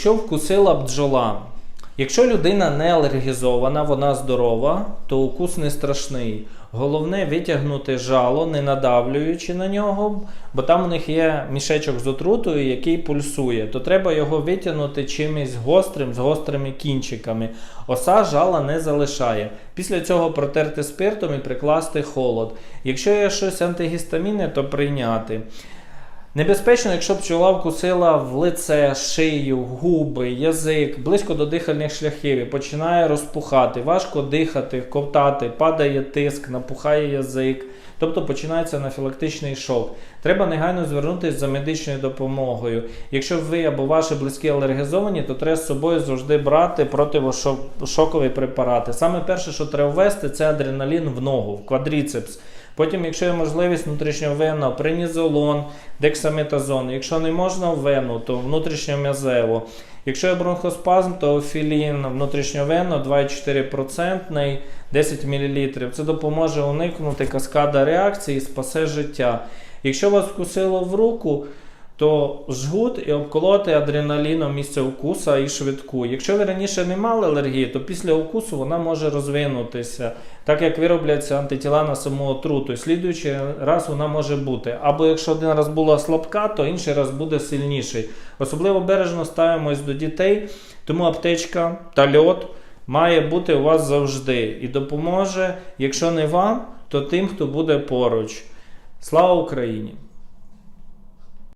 Що вкусила бджола? Якщо людина не алергізована, вона здорова, то укус не страшний. Головне витягнути жало, не надавлюючи на нього, бо там у них є мішечок з отрутою, який пульсує. То треба його витягнути чимось гострим, з гострими кінчиками. Оса жала не залишає. Після цього протерти спиртом і прикласти холод. Якщо є щось антигістамінне, то прийняти. Небезпечно, якщо пчола вкусила в лице, шию, губи, язик, близько до дихальних шляхів і починає розпухати, важко дихати, ковтати, падає тиск, напухає язик, тобто починається анафілактичний шок. Треба негайно звернутися за медичною допомогою. Якщо ви або ваші близькі алергізовані, то треба з собою завжди брати противошокові препарати. Саме перше, що треба ввести, це адреналін в ногу, в квадріцепс. Потім, якщо є можливість внутрішньовенно, принізолон, дексаметазон. Якщо не можна вену, то внутрішньом'язево. Якщо є бронхоспазм, то філін внутрішньовенно 2,4%, 10 мл. Це допоможе уникнути каскада реакції і спасе життя. Якщо вас вкусило в руку, то жгут і обколоти адреналіном місце укуса і швидку. Якщо ви раніше не мали алергії, то після укусу вона може розвинутися, так як виробляться антитіла на саму отруту. Слідуючий раз вона може бути. Або якщо один раз була слабка, то інший раз буде сильніший. Особливо бережно ставимось до дітей, тому аптечка та льот має бути у вас завжди і допоможе, якщо не вам, то тим, хто буде поруч. Слава Україні!